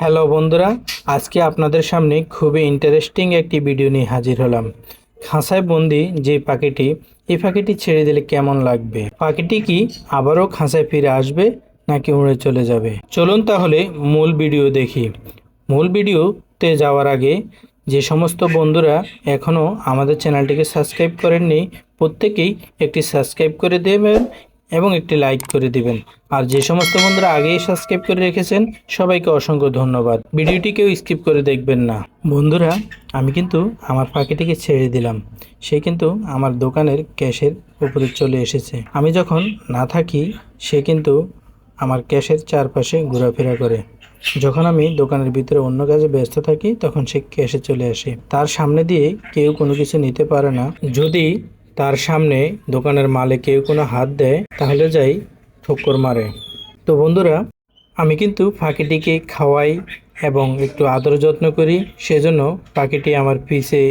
Hello বন্ধুরা, আজকে আপনাদের সামনে খুবই ইন্টারেস্টিং একটি ভিডিও নিয়ে হাজির হলাম। খাঁচায় বন্দি যে পাখিটি, এই পাখিটি ছেড়ে দিলে কেমন লাগবে? পাখিটি কি আবারও খাঁচায় ফিরে আসবে নাকি উড়ে চলে যাবে? চলুন তাহলে মূল ভিডিও দেখি। মূল ভিডিওতে যাওয়ার আগে যে সমস্ত বন্ধুরা এখনও আমাদের চ্যানেলটিকে সাবস্ক্রাইব করেননি, প্রত্যেকেই একটি সাবস্ক্রাইব করে দেবেন এবং একটি লাইক করে দিবেন। আর যে সমস্ত বন্ধুরা আগেই সাবস্ক্রাইব করে রেখেছেন, সবাইকে অসংখ্য ধন্যবাদ। ভিডিওটি কেউ স্কিপ করে দেখবেন না। বন্ধুরা, আমি কিন্তু আমার পাখিটিকে ছেড়ে দিলাম। সে কিন্তু আমার দোকানের ক্যাশের উপরে চলে এসেছে। আমি যখন না থাকি, সে কিন্তু আমার ক্যাশের চারপাশে ঘোরাফেরা করে। যখন আমি দোকানের ভিতরে অন্য কাজে ব্যস্ত থাকি, তখন সে ক্যাশে চলে আসে। তার সামনে দিয়ে কেউ কোনো কিছু নিতে পারে না। যদি তার সামনে দোকানের মালে কেউ কোনো হাত দেয় তাহলে যাই ঠক্কর মারে। তো বন্ধুরা, আমি কিন্তু পাখিটিকে খাওয়াই এবং একটু আদর যত্ন করি, সেজন্য পাখিটি আমার পিছে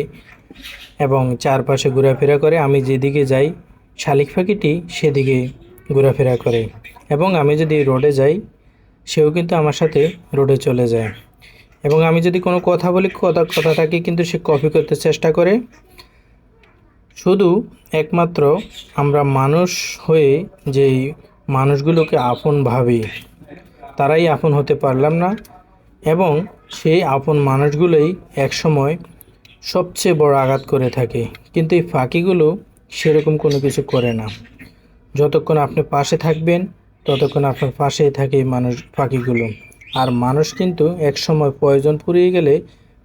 এবং চারপাশে ঘোরাফেরা করে। আমি যেদিকে যাই, শালিক পাখিটি সেদিকে ঘোরাফেরা করে এবং আমি যদি রোডে যাই, সেও কিন্তু আমার সাথে রোডে চলে যায়। এবং আমি যদি কোনো কথা বলি, কথা, কথাটাকে কিন্তু সে কপি করতে চেষ্টা করে। শুধু একমাত্র আমরা মানুষ হয়ে যেই মানুষগুলোকে আপন ভাবি, তারাই আপন হতে পারলাম না এবং সেই আপন মানুষগুলোই একসময় সবচেয়ে বড় আঘাত করে থাকে। কিন্তু এই ফাঁকিগুলো সেরকম কোনো কিছু করে না। যতক্ষণ আপনি পাশে থাকবেন, ততক্ষণ আপনার পাশেই থাকে এই মানুষ পাখিগুলো আর মানুষ কিন্তু একসময় প্রয়োজন ফুরিয়ে গেলে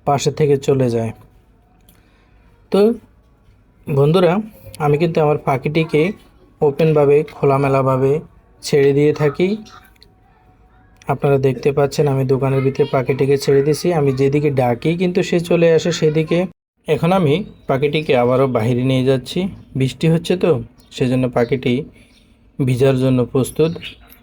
পাশে থেকে চলে যায়। তো বন্ধুরা, আমি কিন্তু আমার পাখিটিকে ওপেনভাবে, খোলামেলাভাবে ছেড়ে দিয়ে থাকি। আপনারা দেখতে পাচ্ছেন, আমি দোকানের ভিতরে পাখিটিকে ছেড়ে দিছি আমি যেদিকে ডাকি কিন্তু সে চলে আসে সেদিকে। এখন আমি পাখিটিকে আবারও বাইরে নিয়ে যাচ্ছি। বৃষ্টি হচ্ছে তো, সেজন্য পাখিটি ভিজার জন্য প্রস্তুত।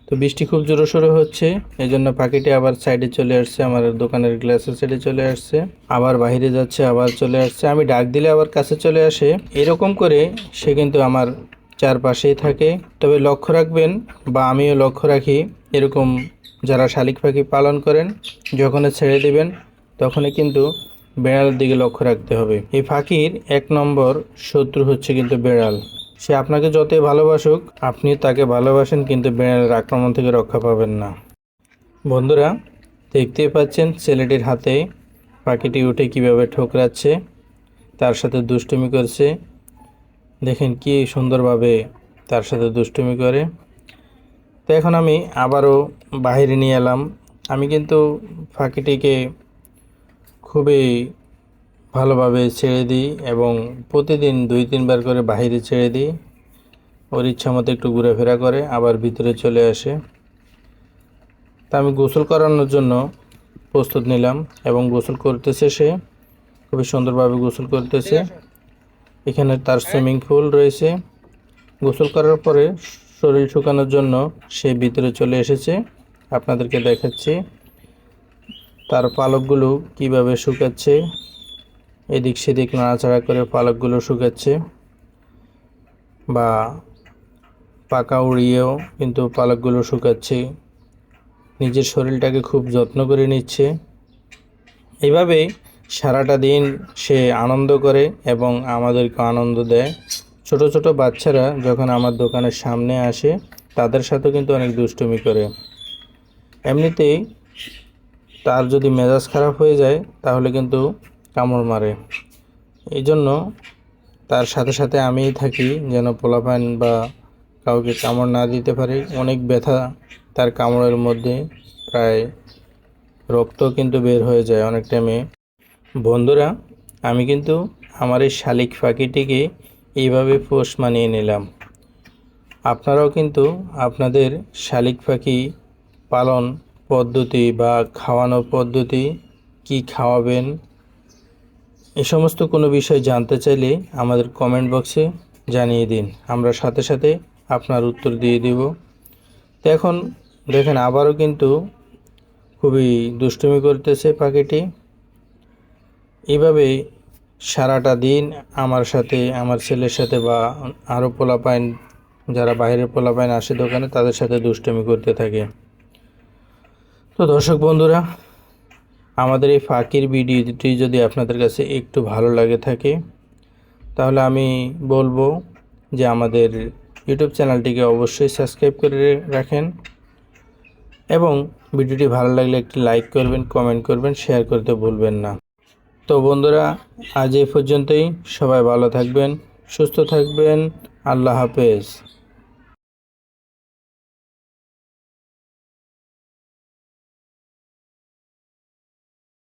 তো বৃষ্টি খুব জোরো সোরো হচ্ছে এই জন্য পাখিটি আবার সাইডে চলে আসছে, আমার দোকানের গ্লাসের সাইডে চলে আসছে। আবার বাইরে যাচ্ছে, আবার চলে আসছে। আমি ডাক দিলে আবার কাছে চলে আসে। এরকম করে সে কিন্তু আমার চারপাশেই থাকে। তবে লক্ষ্য রাখবেন, বা আমিও লক্ষ্য রাখি, এরকম যারা শালিক পাখি পালন করেন যখন ছেড়ে দিবেন, তখনই কিন্তু বেড়ালের দিকে লক্ষ্য রাখতে হবে। এই পাখির এক নম্বর শত্রু হচ্ছে কিন্তু বেড়াল। সে আপনাকে যতই ভালোবাসুক আপনি তাকে ভালোবাসেন, কিন্তু বেড়ালের আক্রমণ থেকে রক্ষা পাবেন না। বন্ধুরা, দেখতেই পাচ্ছেন ছেলেটির হাতে পাখিটি উঠে কীভাবে ঠোকরাচ্ছে, তার সাথে দুষ্টুমি করছে। দেখেন কি সুন্দরভাবে তার সাথে দুষ্টুমি করে। তো এখন আমি আবারও বাইরে নিয়ে এলাম। আমি কিন্তু পাখিটিকে খুবই ভালোভাবে ছেড়ে দিই এবং প্রতিদিন দুই তিনবার করে বাইরে ছেড়ে দিই। ওর ইচ্ছা মতো একটু ঘোরাফেরা করে, আবার ভিতরে চলে আসে। তা আমি গোসল করানোর জন্য প্রস্তুত নিলাম এবং গোসল করতেছে সে। খুবই সুন্দরভাবে গোসল করতেছে। এখানে তার সুইমিং পুল রয়েছে। গোসল করার পরে শরীর শুকানোর জন্য সে ভিতরে চলে এসেছে। আপনাদেরকে দেখাচ্ছি। তার পালকগুলো কীভাবে শুকাচ্ছে এদিক সেদিক নাড়াচাড়া করে পালকগুলো শুকাচ্ছে বা পাকা উড়িয়েও কিন্তু পালকগুলো শুকাচ্ছে। নিজের শরীরটাকে খুব যত্ন করে নিচ্ছে। এইভাবে সারাটা দিন সে আনন্দ করে এবং আমাদেরকে আনন্দ দেয়। ছোট ছোট বাচ্চারা যখন আমার দোকানের সামনে আসে, তাদের সাথেও কিন্তু অনেক দুষ্টুমি করে। এমনিতেই তার যদি মেজাজ খারাপ হয়ে যায়, তাহলে কিন্তু কামড় মারে। এই জন্য তার সাথে সাথে আমিই থাকি যেন পোলাপান বা কাউকে কামড় না দিতে পারে। অনেক ব্যথা তার কামড়ের মধ্যে, প্রায় রক্ত কিন্তু বের হয়ে যায় অনেক টাইমে বন্ধুরা, আমি কিন্তু আমার এই শালিক পাখিটিকে এইভাবে পোষ মানিয়ে নিলাম। আপনারাও কিন্তু আপনাদের শালিক পাখি পালন পদ্ধতি বা খাওয়ানো পদ্ধতি কি খাওয়াবেন এ সমস্ত কোনো বিষয় জানতে চাইলে আমাদের কমেন্ট বক্সে জানিয়ে দিন। আমরা সাথে সাথে আপনার উত্তর দিয়ে দিব। তো এখন দেখেন, আবারও কিন্তু খুবই দুষ্টুমি করতেছে পাখিটি। এইভাবে সারাটা দিন আমার সাথে, আমার ছেলের সাথে বা আরও পোলাপাইন, যারা বাইরের পোলাপাইন আসে দোকানে, তাদের সাথে দুষ্টুমি করতে থাকে। তো দর্শক বন্ধুরা আমাদের এই ফাঁকির ভিডিওটি যদি আপনাদের কাছে একটু ভালো লাগে থাকে, তাহলে আমি বলব যে আমাদের ইউটিউব চ্যানেলটিকে অবশ্যই সাবস্ক্রাইব করে রাখেন এবং ভিডিওটি ভালো লাগলে একটি লাইক করবেন, কমেন্ট করবেন, শেয়ার করতে ভুলবেন না। তো বন্ধুরা, আজ এই পর্যন্তই। সবাই ভালো থাকবেন, সুস্থ থাকবেন। আল্লাহ হাফেজ।